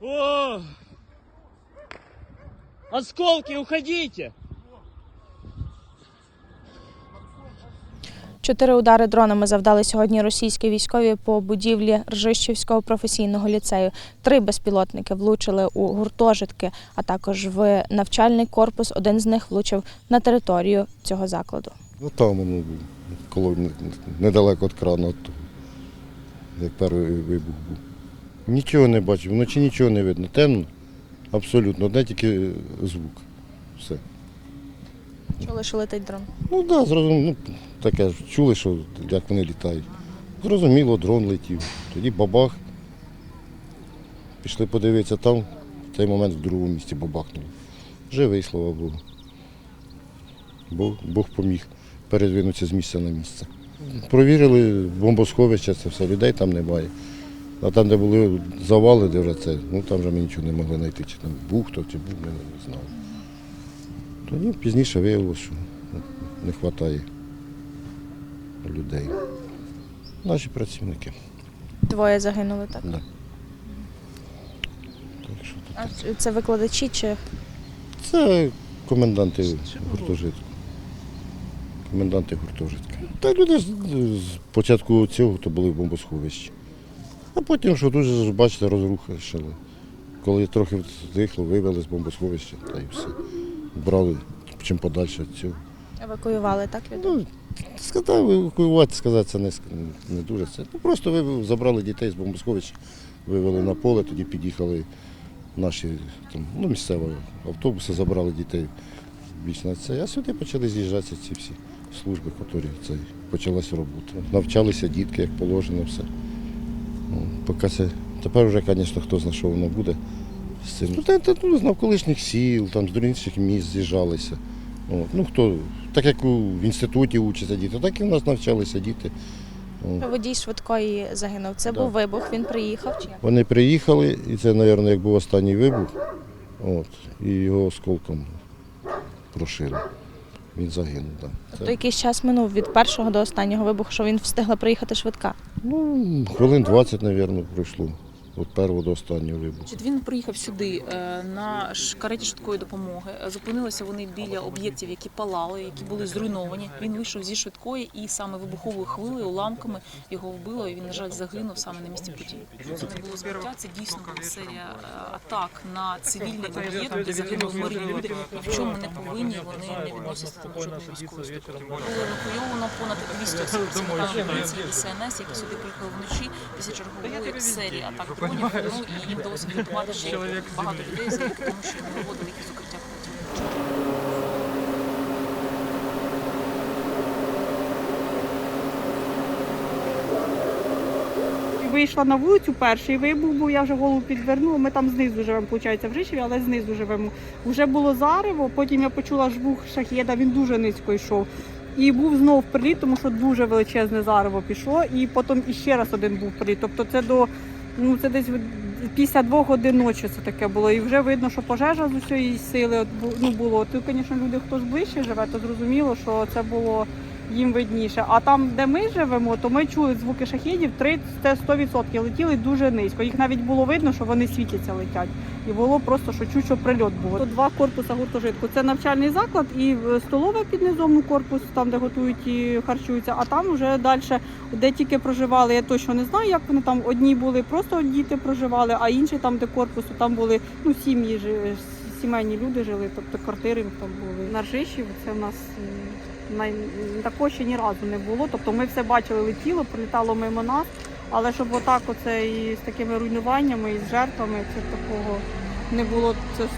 О! Осколки, уходите! Чотири удари дронами завдали сьогодні російські військові по будівлі Ржищівського професійного ліцею. Три безпілотники влучили у гуртожитки, а також в навчальний корпус. Один з них влучив на територію цього закладу. Ну там ну, коло недалеко від крану, як перший вибух був. Нічого не бачив, вночі нічого не видно. Темно, абсолютно, одне тільки звук. Все. Чули, що летить дрон. Ну так, да, зрозуміло, ну, таке ж чули, що як вони літають. Зрозуміло, дрон летів. Тоді бабах. Пішли подивитися там, в цей момент в другому місці бабахнуло. Живий, слава Богу. Бог, Бог поміг передвинутися з місця на місце. Провірили бомбосховище, це все, людей там немає. А там, де були завали, де вже це, ну там вже ми нічого не могли знайти, чи там був хто, чи був, ми не знали. Тоді пізніше виявилося, що не вистачає людей. Наші працівники. Двоє загинули так. Да. Так що тут. А це викладачі чи Це коменданти гуртожитку. Коменданти гуртожитка. Та люди з, з початку цього то були в бомбосховищі. А потім, що дуже бачите, розруха шили. Коли трохи здихло, вивели з бомбосховища та й все. Брали чим подальше від цього. евакуювали так від? Ну, сказав, евакуювати, сказати, це не, не дуже це. Ну, просто вивели, забрали дітей з бомбосховища, вивели на поле, тоді під'їхали наші там, ну, місцеві автобуси, забрали дітей більш на це. А сюди почали з'їжджатися ці всі служби, які це, почалася робота. Навчалися дітки, як положено, все. Ну, поки це, тепер вже, звісно, хто знає, що воно буде. з цим. Ну, та, та, ну, з навколишніх сіл, там, з інших міст з'їжджалися. От. Ну, хто, так як у, в інституті учаться діти, так і в нас навчалися діти. От. Водій швидкої загинув. Це Да. був вибух. Він приїхав чи як? Вони приїхали, і це, мабуть, як був останній вибух, от, і його осколком прошили. Він загинув. Да. Тобто якийсь час минув від першого до останнього вибуху, що він встигла приїхати швидка. Ну, хвилин 20, мабуть, пройшло. Від першого до останнього вибуху. Він приїхав сюди е, на кареті швидкої допомоги. Зупинилися вони біля об'єктів, які палали, які були зруйновані. Він вийшов зі швидкої і саме вибуховою хвилею, уламками його вбило. І він, на жаль, загинув саме на місці події. Це не було збиття. Це дійсно серія е, атак на цивільний об'єкт, де загинули мирні люди. Ні в чому не повинні вони не відносяться до жодної військової структури. Було евакуйовано понад 200 осіб поліції ДСНС, які сюди приїхали вночі після чергової серії атак Ну і їм вдалося врятувати ще багато людей тому, що вони виводили їх з укриття потім. Вийшла на вулицю, перший вибух був, я вже голову підвернула. Ми там знизу живемо, виходить, в Жишеві, але знизу живемо. Вже було зарево, потім я почула жбух шахеда, він дуже низько йшов. І був знов приліт, тому що дуже величезне зарево пішло, і потім іще раз один був приліт. Тобто це до ну це десь від- після двох годин ночі це таке було. І вже видно, що пожежа з усієї сили ну, було. Тут, звісно, люди, хто ближче живе, то зрозуміло, що це було їм видніше. А там, де ми живемо, то ми чули звуки шахідів 30 це 100% летіли дуже низько. Їх навіть було видно, що вони світяться летять. І було просто що чуть, що прильот був. Тут два корпуси гуртожитку. Це навчальний заклад і е, столова під низом корпус, там де готують і харчуються. А там вже далі, де тільки проживали, я точно не знаю, як вони там одні були, просто діти проживали, а інші там, де корпус, то там були ну сім'ї жи- сімейні люди жили, тобто квартири там були. На Ржищів це в нас. Такого ще ні разу не було. Тобто ми все бачили, летіло, прилітало мимо нас, але щоб отак оце і з такими руйнуваннями, і з жертвами, це такого не було це 100%.